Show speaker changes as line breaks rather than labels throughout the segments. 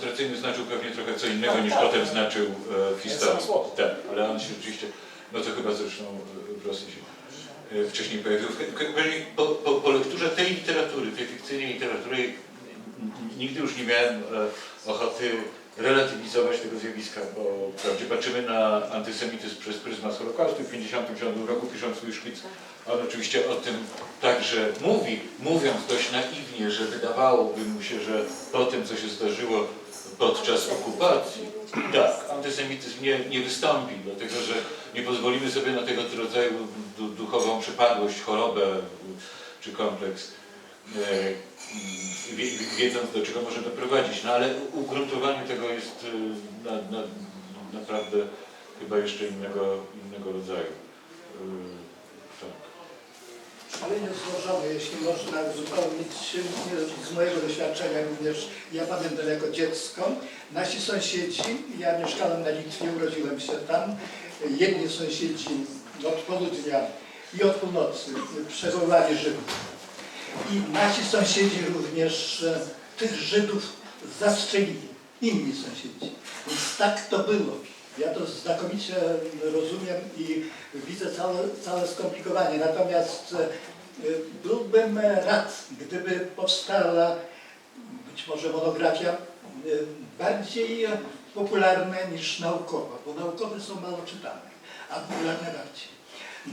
koncentracyjny znaczył pewnie trochę co innego
Tak,
niż
tak.
potem znaczył e, w historii. Tak, ale on się rzeczywiście, no to chyba zresztą e, w Rosji się e, wcześniej pojawił. Po, po, po lekturze tej literatury, tej fikcyjnej literatury, nigdy już nie miałem ochoty relatywizować tego zjawiska, bo wprawdzie patrzymy na antysemityzm przez pryzmat Holokaustu w 1957 roku, pisząc swój szkic, on oczywiście o tym także mówi, mówiąc dość naiwnie, że wydawałoby mu się, że po tym, co się zdarzyło podczas okupacji, tak, antysemityzm nie, nie wystąpi, dlatego że nie pozwolimy sobie na tego rodzaju du, duchową przypadłość, chorobę czy kompleks, e, wie, wiedząc do czego może doprowadzić. No ale ugruntowanie tego jest e, na, na, naprawdę chyba jeszcze innego, innego rodzaju. Tak.
Szalenie złożone, jeśli można uzupełnić z mojego doświadczenia również. Ja pamiętam jako dziecko, nasi sąsiedzi, ja mieszkałem na Litwie, urodziłem się tam, jedni sąsiedzi od południa i od północy przechowali Żydów. I nasi sąsiedzi również e, tych Żydów zastrzelili, inni sąsiedzi. Więc tak to było. Ja to znakomicie rozumiem i widzę całe, całe skomplikowanie. Natomiast e, byłbym rad, gdyby powstała być może monografia e, bardziej popularna niż naukowa, bo naukowe są mało czytane, a popularne bardziej.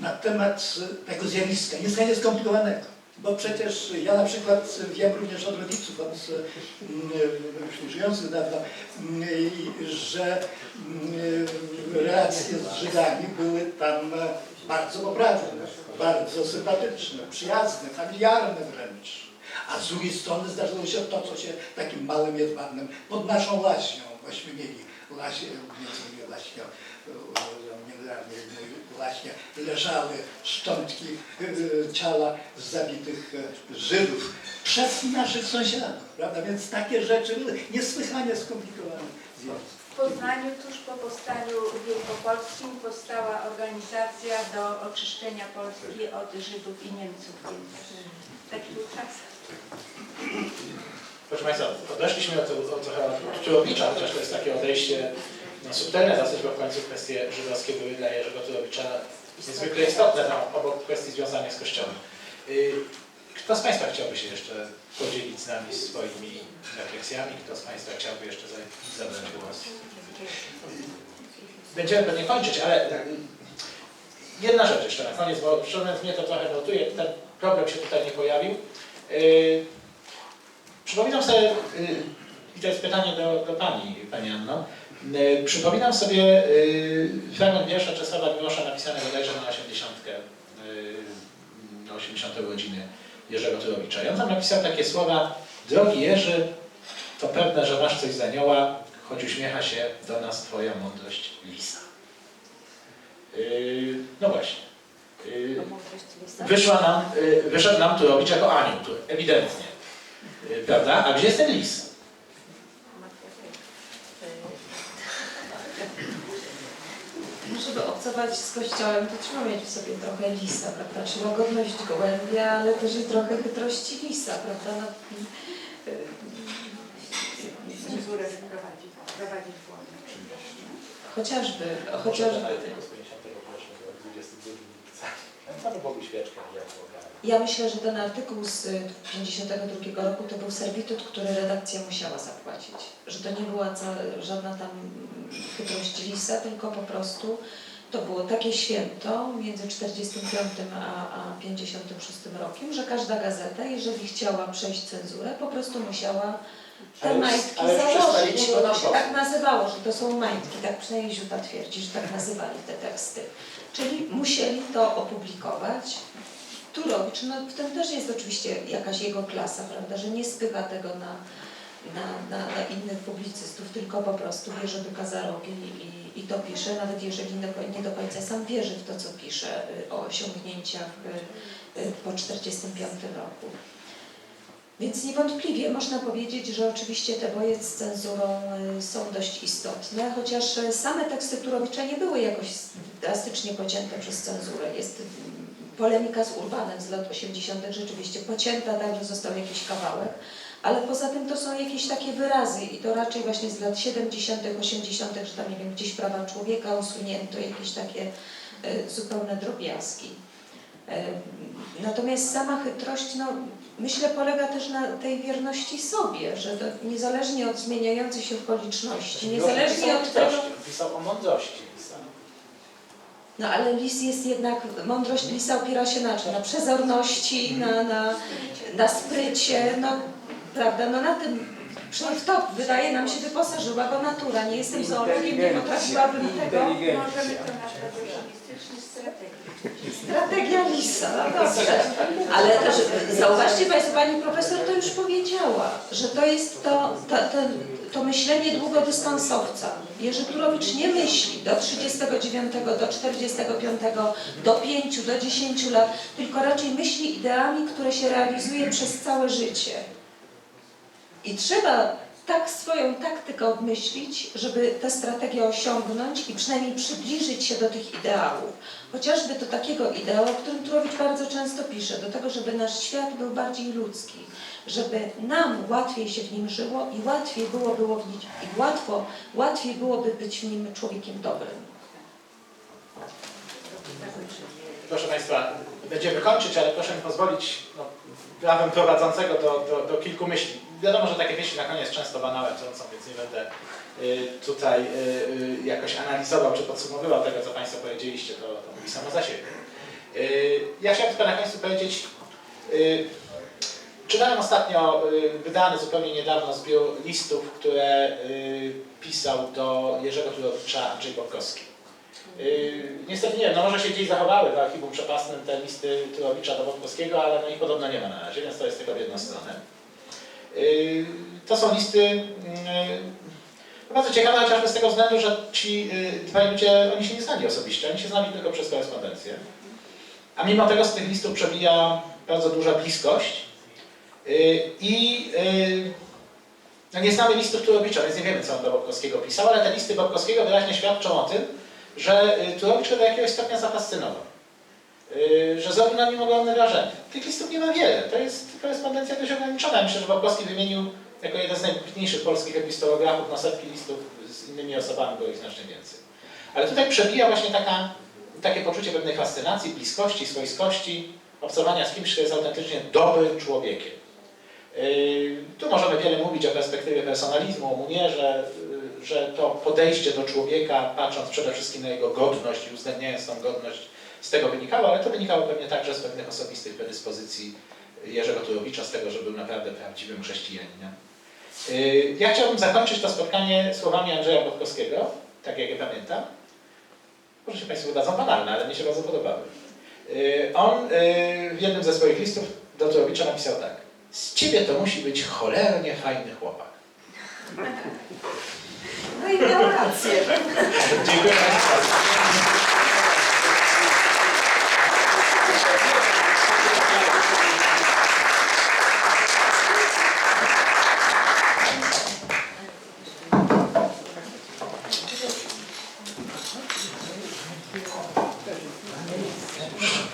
Na temat tego zjawiska, niesłychanie skomplikowanego. Bo przecież ja na przykład wiem również od rodziców, od żyjących dawno, mm, że mm, relacje z Żydami były tam bardzo poprawne, bardzo sympatyczne, przyjazne, familiarne wręcz. A z drugiej strony zdarzyło się to, co się takim małym jedwabnym pod naszą laśnią właśnie mieli. Lasie, między innymi laśnia, generalnie właśnie leżały szczątki y, ciała zabitych y, Żydów przez naszych sąsiadów, prawda? Więc takie rzeczy były niesłychanie skomplikowane.
W Poznaniu tuż po powstaniu wielkopolskim powstała organizacja do oczyszczenia Polski od Żydów i Niemców, więc taki był czas.
Proszę Państwa, odeszliśmy od, od, trochę od Turowicza, chociaż to jest takie odejście no, subtelne dosyć, bo w końcu kwestie żydowskie były dla Jerzego Turowicza niezwykle istotne no, obok kwestii związanych z Kościołem. Y, Kto z Państwa chciałby się jeszcze podzielić z nami swoimi refleksjami? Kto z Państwa chciałby jeszcze za- zabrać głos? Będziemy pewnie kończyć, ale tak, jedna rzecz jeszcze na koniec, bo szczerze mnie to trochę notuje, ten problem się tutaj nie pojawił. Y, Przypominam sobie, y, i to jest pytanie do, do Pani, Pani Anno, przypominam sobie y, fragment wiersza Czesława Miłosza napisany bodajże na 80, y, na 80 urodziny Jerzego Turowicza. I on tam napisał takie słowa, drogi Jerzy, to pewne, że masz coś z anioła, choć uśmiecha się do nas Twoja mądrość lisa. Y, no właśnie. Wyszła nam, wyszedł nam Turowicz jako anioł, ewidentnie. Prawda? A gdzie jest ten lis?
Żeby obcować z kościołem, to trzeba mieć w sobie trochę lisa, prawda? Czy łagodność gołębia, ale też i trochę chytrości lisa, prawda? No, y,
Cenzurę wyprowadzić, prowadzić w błąd.
chociażby, chociażby.
Tylko z 50 września do 22 lipca. Panu Bogu świeczkę wziął
Ja myślę, że ten artykuł z y, 52 roku to był serwitut, który redakcja musiała zapłacić. Że to nie była ca- żadna tam chytrość lisa, tylko po prostu to było takie święto między 45 a, a 56 rokiem, że każda gazeta, jeżeli chciała przejść cenzurę, po prostu musiała te
Ale już-
majtki
ale już
założyć, to się tak nazywało, że to są majtki, tak przynajmniej Ziuta twierdzi, że tak nazywali te teksty. Czyli musieli to opublikować. Turowicz, no w tym też jest oczywiście jakaś jego klasa, prawda, że nie spycha tego na, na, na, na innych publicystów, tylko po prostu bierze do kazarogi i, i to pisze, nawet jeżeli nie do- końca sam wierzy w to, co pisze y, o osiągnięciach y, y, po 1945 roku. Więc niewątpliwie można powiedzieć, że oczywiście te boje z cenzurą są dość istotne, chociaż same teksty Turowicza nie były jakoś drastycznie pocięte przez cenzurę. Jest polemika z Urbanem z lat 80. rzeczywiście pocięta, tak, że został jakiś kawałek, ale poza tym to są jakieś takie wyrazy i to raczej właśnie z lat 70., 80., że tam nie wiem, gdzieś prawa człowieka usunięto, jakieś takie e, zupełne drobiazgi. E, Natomiast sama chytrość, no, myślę, polega też na tej wierności sobie, że to niezależnie od zmieniających się okoliczności, niezależnie od tego,
Pisał o mądrości.
No ale lis jest jednak, mądrość lisa opiera się na czym? Na przezorności, na, na, na sprycie, no prawda, no na tym, przynajmniej w to wydaje nam się wyposażyła go natura. Nie jestem zoologiem, nie potrafiłabym tego.
Możemy to nazwać optymistyczny strategii.
Strategia lisa, no dobrze. Ale też zauważcie Państwo, Pani Profesor to już powiedziała, że to jest to, to, to, to myślenie długodystansowca. Jerzy Turowicz nie myśli do 39, do 45, do 5, do 10 lat, tylko raczej myśli ideami, które się realizuje przez całe życie. I trzeba tak swoją taktykę obmyślić, żeby tę strategię osiągnąć i przynajmniej przybliżyć się do tych ideałów. Chociażby do takiego ideału, o którym Turowicz bardzo często pisze, do tego, żeby nasz świat był bardziej ludzki, żeby nam łatwiej się w nim żyło i łatwiej było, było w nim, i łatwo, łatwiej byłoby być w nim człowiekiem dobrym.
Proszę Państwa, będziemy kończyć, ale proszę mi pozwolić no, prawem prowadzącego do, do, do kilku myśli. Wiadomo, że takie myśli na koniec często banałem są, więc nie będę y, tutaj y, y, jakoś analizował czy podsumowywał tego, co Państwo powiedzieliście, to, to mówi samo za siebie. Ja chciałem tylko na końcu powiedzieć, czytałem ostatnio wydany zupełnie niedawno zbiór listów, które pisał do Jerzego Turowicza Andrzej Borkowski. Yy, niestety nie wiem, no może się gdzieś zachowały w archiwum przepasnym te listy Turowicza do Wątkowskiego, ale no ich podobno nie ma na razie, więc to jest tylko w jedną stronę. Yy, to są listy yy, bardzo ciekawe chociażby z tego względu, że ci dwaj ludzie, oni się nie znali osobiście, oni się znali tylko przez korespondencję. A mimo tego z tych listów przebija bardzo duża bliskość i no nie znamy listów Turowicza, więc nie wiemy, co on do Bobkowskiego pisał, ale te listy Bobkowskiego wyraźnie świadczą o tym, że y, Turowicz do jakiegoś stopnia zafascynował. Y, Że zrobił na nim ogromne wrażenie. Tych listów nie ma wiele. To jest korespondencja dość ograniczona. Myślę, że Bobkowski wymienił jako jeden z najwybitniejszych polskich epistolografów na setki listów z innymi osobami, było ich znacznie więcej. Ale tutaj przebija właśnie taka, takie poczucie pewnej fascynacji, bliskości, swojskości, obcowania z kimś, kto jest autentycznie dobrym człowiekiem. Yy, Tu możemy wiele mówić o perspektywie personalizmu, o Munierze, że to podejście do człowieka, patrząc przede wszystkim na jego godność i uwzględniając tą godność, z tego wynikało, ale to wynikało pewnie także z pewnych osobistych predyspozycji Jerzego Turowicza, z tego, że był naprawdę prawdziwym chrześcijaninem. Yy, Ja chciałbym zakończyć to spotkanie słowami Andrzeja Bodkowskiego, tak jak je pamiętam. Może się Państwu wydadzą banalne, ale mnie się bardzo podobały. Yy, On yy, w jednym ze swoich listów do Turowicza napisał tak. Z ciebie to musi być cholernie fajny chłopak.
No i miał rację.
Dziękuję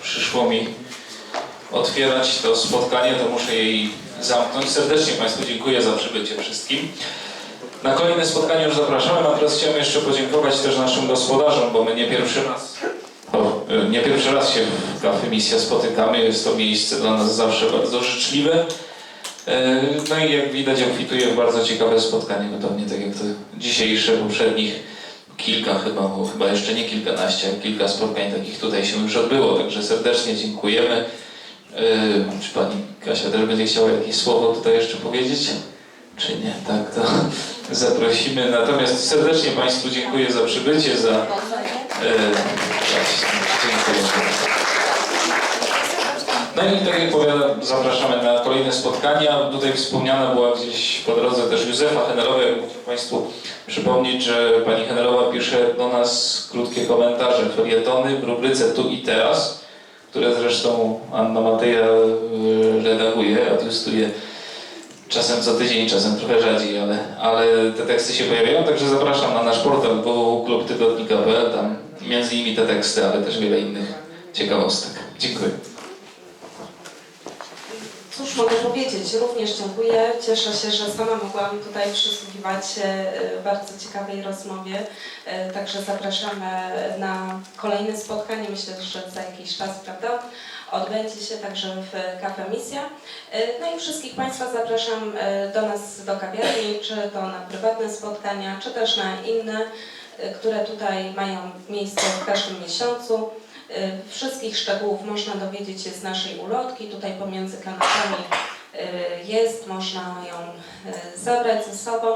przyszło mi otwierać to spotkanie, to muszę jej zamknąć. Serdecznie Państwu dziękuję za przybycie wszystkim. Na kolejne spotkanie już zapraszamy, natomiast chciałem jeszcze podziękować też naszym gospodarzom, bo my nie pierwszy raz, o, e, nie pierwszy raz się w Cafe Misja spotykamy. Jest to miejsce dla nas zawsze bardzo życzliwe. E, No i jak widać obfituje w bardzo ciekawe spotkanie, podobnie tak jak to dzisiejsze, poprzednich kilka chyba, bo chyba jeszcze nie kilkanaście, a kilka spotkań takich tutaj się już odbyło, także serdecznie dziękujemy. Yy, czy pani Kasia też będzie chciała jakieś słowo tutaj jeszcze powiedzieć? Czy nie? Tak, to zaprosimy. Natomiast serdecznie Państwu dziękuję za przybycie, za... Właśnie, dziękuję. No i tak jak powiadam, zapraszamy na kolejne spotkania. Tutaj wspomniana była gdzieś po drodze też Józefa Henelowa. Ja chciał Państwu przypomnieć, że pani Henelowa pisze do nas krótkie komentarze, felietony w rubryce Tu i Teraz, które zresztą Anna Mateja y, redaguje, adjustuje czasem co tydzień, czasem trochę rzadziej, ale, ale te teksty się pojawiają, także zapraszam na nasz portal www.klubtygodnika.pl, tam między innymi te teksty, ale też wiele innych ciekawostek. Dziękuję.
Cóż
mogę powiedzieć, również dziękuję. Cieszę się, że sama mogłam tutaj przysłuchiwać się e, bardzo ciekawej rozmowie. E, Także zapraszamy na kolejne spotkanie, myślę, że za jakiś czas, prawda? Odbędzie się także w Cafe Misja. E, No i wszystkich Państwa zapraszam e, do nas do kawiarni, czy to na prywatne spotkania, czy też na inne, e, które tutaj mają miejsce w każdym miesiącu. Wszystkich szczegółów można dowiedzieć się z naszej ulotki. Tutaj pomiędzy kanapami y, jest, można ją zabrać ze sobą,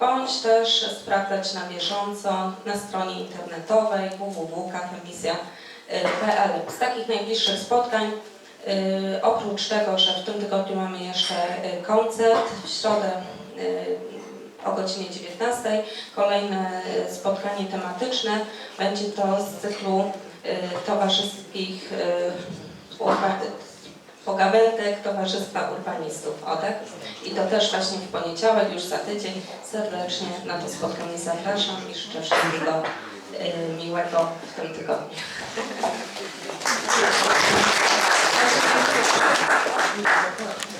bądź też sprawdzać na bieżąco na stronie internetowej www.kafemisja.pl. Z takich najbliższych spotkań, y, oprócz tego, że w tym tygodniu mamy jeszcze y, koncert, w środę o godzinie 19, kolejne spotkanie tematyczne, będzie to z cyklu towarzyskich pogawędek Towarzystwa Urbanistów ODEK. I to też właśnie w poniedziałek, już za tydzień. Serdecznie na to spotkanie zapraszam i życzę wszystkiego miłego w tym tygodniu. Thank you.